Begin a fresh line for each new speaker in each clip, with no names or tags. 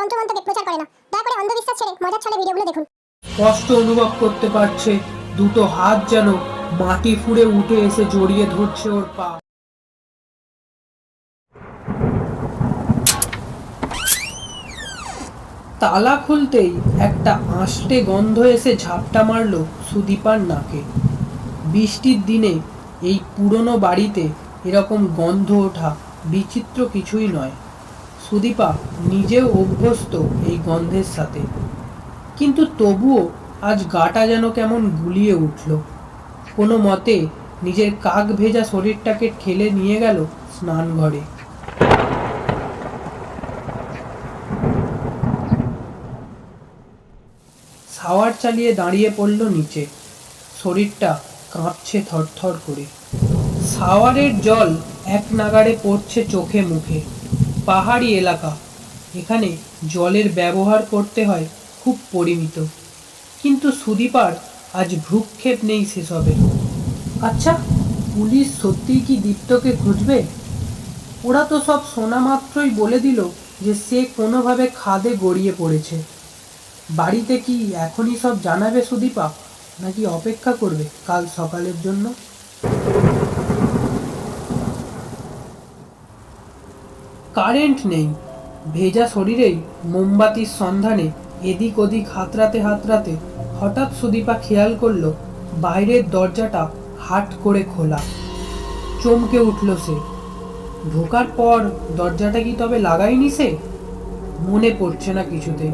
মন্তকে প্রচার করে না। দয়া করে অন্ধবিশ্বাস ছেড়ে মজার ছলে ভিডিওগুলো দেখুন।
কষ্ট অনুভব করতে পারছে, দুটো হাত যেন মাটি উঠে এসে জড়িয়ে ধরছে ওর পা। তালা খুলতেই একটা আষ্টে গন্ধ এসে ঝাপটা মারল সুদীপার নাকে। বৃষ্টির দিনে এই পুরনো বাড়িতে এরকম গন্ধ ওঠা বিচিত্র কিছুই নয়। সুদীপা নিজেও অভ্যস্ত এই গন্ধের সাথে। কিন্তু তবুও আজ গাটা যেন কেমন গুলিয়ে উঠল। কোনো মতে নিজের কাক ভেজা শরীরটাকে ঠেলে নিয়ে গেল স্নান ঘরে। শাওয়ার চালিয়ে দাঁড়িয়ে পড়ল নিচে। শরীরটা কাঁপছে থরথর করে। শাওয়ারের জল এক নাগাড়ে পড়ছে চোখে মুখে। পাহাড়ি এলাকা। এখানে জলের ব্যবহার করতে হয়, খুব পরিমিত। কিন্তু সুদীপার আজ ভ্রুক্ষেপ নেই সেসবে। আচ্ছা পুলিশ সত্যিই কি দীপ্তকে খুঁজবে? ওরা তো সব শোনা মাত্রই বলে দিল যে সে কোনোভাবে খাদে গড়িয়ে পড়েছে। বাড়িতে কি এখনই সব জানাবে সুদীপা, নাকি অপেক্ষা করবে কাল সকালের জন্য? কারেন্ট নেই। ভেজা শরীরেই মোমবাতির সন্ধানে এদিক ওদিক হাতড়াতে হাতড়াতে হঠাৎ সুদীপা খেয়াল করল, বাইরের দরজাটা হাট করে খোলা। চমকে উঠল সে। ঢোকার পর দরজাটা কি তবে লাগায়নি সে? মনে পড়ছে না কিছুতে।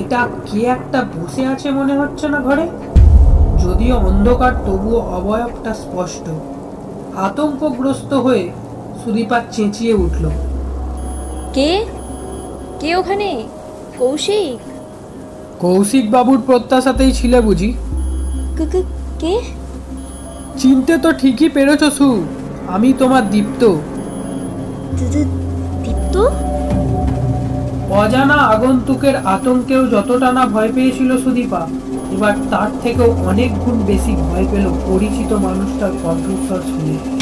এটা কে একটা বসে আছে মনে হচ্ছে না ঘরে? যদিও অন্ধকার তবুও অবয়বটা স্পষ্ট। আতঙ্কগ্রস্ত হয়ে সুদীপা চেঁচিয়ে উঠল।
কে? কে ওখানে? কৌশিক?
কৌশিক বাবুর প্রত্যাশাতেই ছিলে বুঝি।
ক-
চিনতে তো ঠিকই পেরেছ সু আমি তোমার দীপ্ত।
দীপ্ত?
অজানা আগন্তুকের আতঙ্কেও যতটা না ভয় পেয়েছিল সুদীপা এবার তার থেকেও অনেক গুণ বেশি ভয় পেল পরিচিত মানুষটার কণ্ঠস্বর শুনে।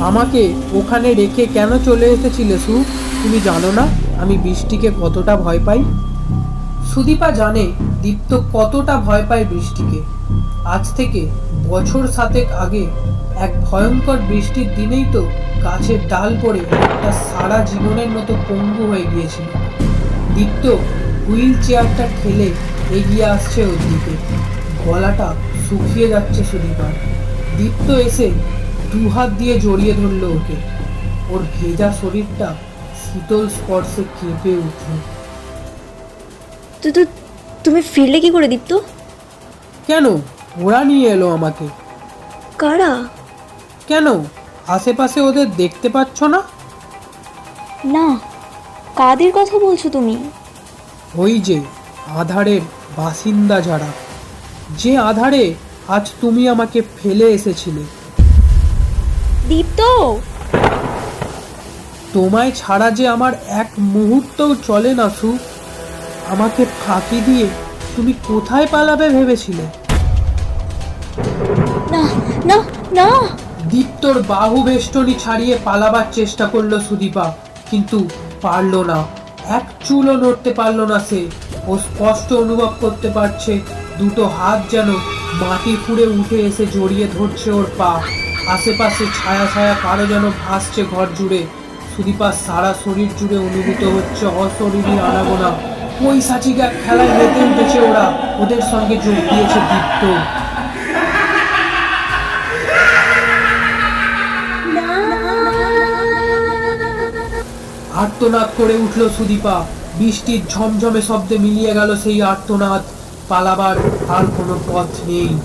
আমাকে ওখানে রেখে কেন চলে এসেছিলে সু? তুমি জানো না আমি বৃষ্টিকে কতটা ভয় পাই? সুদীপা জানে দীপ্ত কতটা ভয় পায় বৃষ্টিকে। আজ থেকে বছর সাতেক আগে এক ভয়ঙ্কর বৃষ্টির দিনেই তো গাছের ডাল পড়ে একটা সারা জীবনের মতো পঙ্গু হয়ে গিয়েছিল। দীপ্ত হুইল চেয়ারটা ঠেলে এগিয়ে আসছে ওর দিকে। গলাটা শুকিয়ে যাচ্ছে সুদীপার। দীপ্ত এসে দু হাত দিয়ে জড়িয়ে ধরলো ওকে। ওর ভেজা শরীরটা শীতল স্পর্শে কেঁপে উঠল।
তো তো তুমি ফিরলে কি করে দীপ্ত?
কেন? ওরা নিয়ে এলো আমাকে।
কারা?
কেন? আশেপাশে ওদের দেখতে পাচ্ছ না?
না কাদের কথা বলছো তুমি?
ওই যে আধারের বাসিন্দা যারা। যে আধারে আজ তুমি আমাকে ফেলে এসেছিলে।
দীপ্ত।
তোমায় ছাড়া যে আমার এক মুহূর্তও চলে না সু। আমাকে ফাঁকি দিয়ে তুমি কোথায় পালাবে ভেবেছিলে?
না না না।
দীপ্তর বাহু বেষ্টনী ছাড়িয়ে পালাবার চেষ্টা করল সুদীপা কিন্তু পারল না। এক চুলও নড়তে পারল না সে ও স্পষ্ট অনুভব করতে পারছে দুটো হাত যেন মাটি ফুঁড়ে উঠে এসে জড়িয়ে ধরছে ওর পা। আশেপাশে ছায়া ছায়া কারও যেন ভাসছে ঘর জুড়ে। সুদীপার সারা শরীর জুড়ে অনুভূত হচ্ছে অশরীরী আনাগোনা। পৈশাচিক এক খেলায় মেতে উঠেছে ওরা। ওদের সঙ্গে যোগ দিয়েছে দীপ্ত। আর্তনাদ করে উঠল সুদীপা। বৃষ্টির ঝমঝমে শব্দে মিলিয়ে গেল সেই আর্তনাদ। পালাবার আর কোনো পথ নেই।